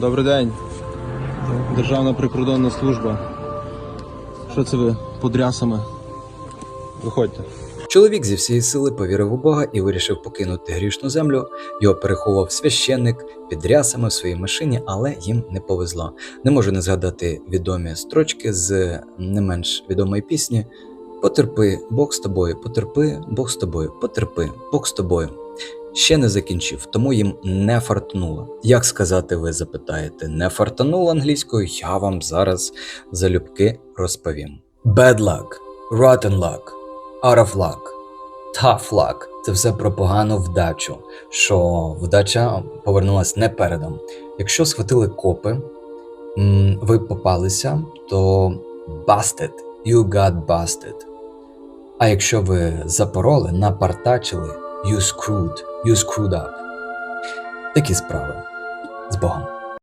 Добрий день. Державна прикордонна служба. Що це ви подрясами? Виходьте. Чоловік зі всієї сили повірив у Бога і вирішив покинути грішну землю. Його переховував священник під рясами в своїй машині, але їм не повезло. Не можу не згадати відомі строчки з не менш відомої пісні: Потерпи, Бог з тобою, потерпи, Бог з тобою, потерпи, Бог з тобою. Ще не закінчив, тому їм не фартнуло. Як сказати, ви запитаєте, не фартануло англійською, я вам зараз залюбки розповім. Bad luck, rotten luck, out of luck, tough luck – це все про погану вдачу, що вдача повернулась не передом. Якщо схватили копи, ви попалися, то busted, you got busted. А якщо ви запороли, напартачили, you screwed, you screwed up. Такі справи. З Богом.